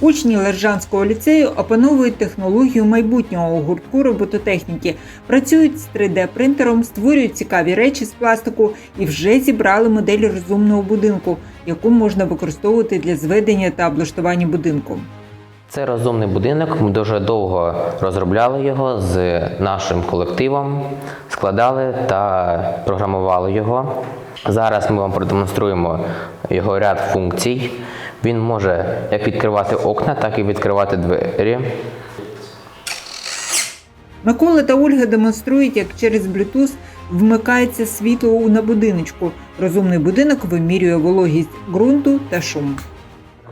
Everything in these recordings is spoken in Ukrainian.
Учні Лержанського ліцею опановують технологію майбутнього у гуртку робототехніки, працюють з 3D-принтером, створюють цікаві речі з пластику і вже зібрали модель розумного будинку, яку можна використовувати для зведення та облаштування будинку. Це розумний будинок. Ми дуже довго розробляли його з нашим колективом, складали та програмували його. Зараз ми вам продемонструємо його ряд функцій. Він може як відкривати окна, так і відкривати двері. Микола та Ольга демонструють, як через Bluetooth вмикається світло у- на будиночку. Розумний будинок вимірює вологість ґрунту та шум.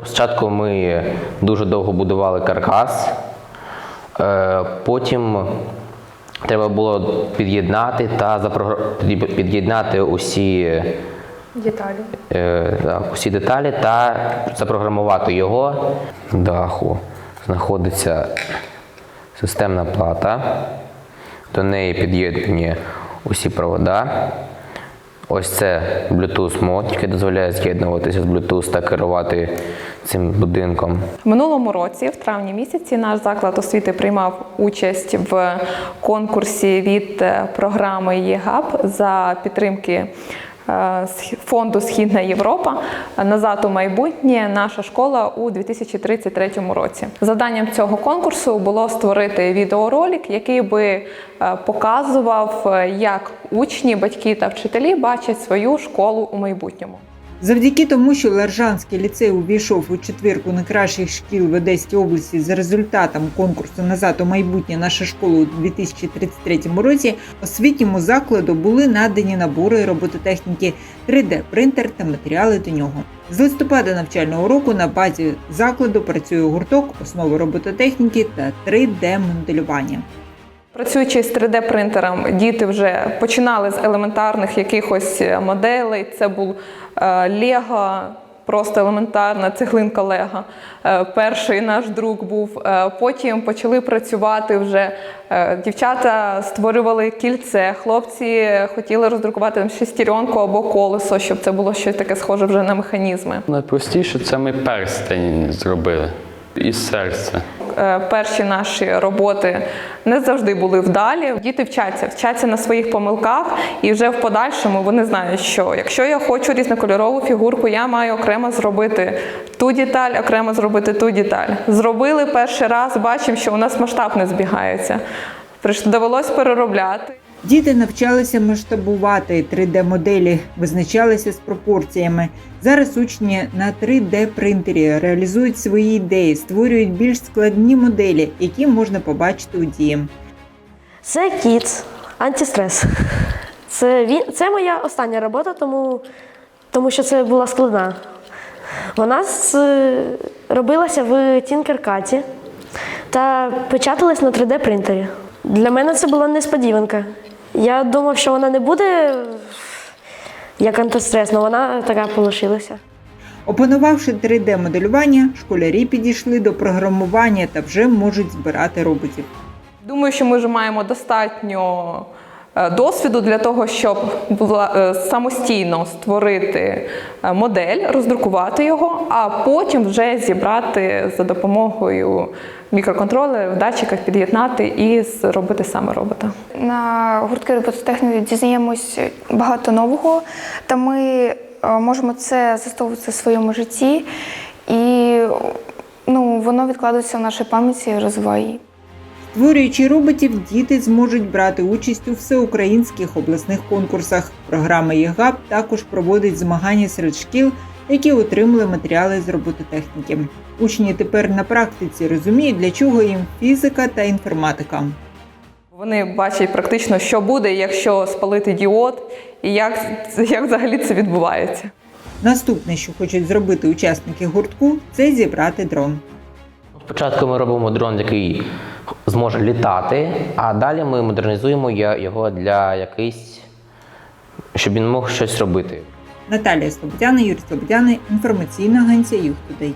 Спочатку ми дуже довго будували каркас, е, потім треба було під'єднати та під'єднати усі, Деталі. е, так, усі деталі та запрограмувати його. Даху знаходиться системна плата, до неї під'єднані усі провода. Ось це Bluetooth мод, який дозволяє з'єднуватися з Bluetooth та керувати цим будинком. Минулому році, в травні місяці, наш заклад освіти приймав участь в конкурсі від е, програми ЄГАП за підтримки фонду Східна Європа назад у майбутнє наша школа у 2033 році. Завданням цього конкурсу було створити відеоролик, який би е, показував, е, як учні, батьки та вчителі бачать свою школу у майбутньому. Завдяки тому, що Лержанський ліцей увійшов у четвірку найкращих шкіл в Одеській області за результатом конкурсу назад у майбутнє наша школа у 2033 році, освітньому закладу були надані набори робототехніки, 3D-принтер та матеріали до нього. З листопада навчального року на базі закладу працює гурток основи робототехніки та 3D-моделювання. Працюючи з 3D-принтером, діти вже починали з елементарних якихось моделей. Це був е, Лего, просто елементарна цеглинка Лего. Е, Перший наш друг був. Е, Потім почали працювати вже. е, Дівчата створювали кільце, хлопці хотіли роздрукувати шестеренку або колесо, щоб це було щось таке схоже вже на механізми. Найпростіше це ми перстень зробили із серця. Е, перші наші роботи не завжди були вдалі. Діти вчаться, вчаться на своїх помилках, і вже в подальшому вони знають, що якщо я хочу різнокольорову фігурку, я маю окремо зробити ту деталь, окремо зробити ту деталь. Зробили перший раз, бачимо, що у нас масштаб не збігається. Довелось переробляти. Діти навчалися масштабувати 3D-моделі, визначалися з пропорціями. Зараз учні на 3D-принтері реалізують свої ідеї, створюють більш складні моделі, які можна побачити у дії. Це кіт, антистрес. Це, він, це моя остання робота, тому, тому що це була складна. Вона з, робилася в Tinkercad та печаталась на 3D-принтері. Для мене це була несподіванка. Я думав, що вона не буде як антистрес, але вона така полишилася. Опанувавши 3D-моделювання, школярі підійшли до програмування та вже можуть збирати роботів. Думаю, що ми вже маємо достатньо досвіду для того, щоб е, самостійно створити е, модель, роздрукувати його, а потім вже зібрати за допомогою мікроконтролерів, датчиків, під'єднати і зробити саме робота. На гуртки робототехніки дізнаємось багато нового, та ми е, можемо це застосовувати в своєму житті, і ну, воно відкладається в нашій пам'яті і розвиває. Створюючи роботів, діти зможуть брати участь у всеукраїнських обласних конкурсах. Програма ЄГАП також проводить змагання серед шкіл, які отримали матеріали з робототехніки. Учні тепер на практиці розуміють, для чого їм фізика та інформатика. Вони бачать практично, що буде, якщо спалити діод, і як, як взагалі це відбувається. Наступне, що хочуть зробити учасники гуртку, це зібрати дрон. Спочатку ми робимо дрон, який зможе літати, а далі ми модернізуємо його для якийсь, щоб він мог щось робити. Наталія Слободяна, Юрій Слободяна, інформаційна агенція Юхтудей.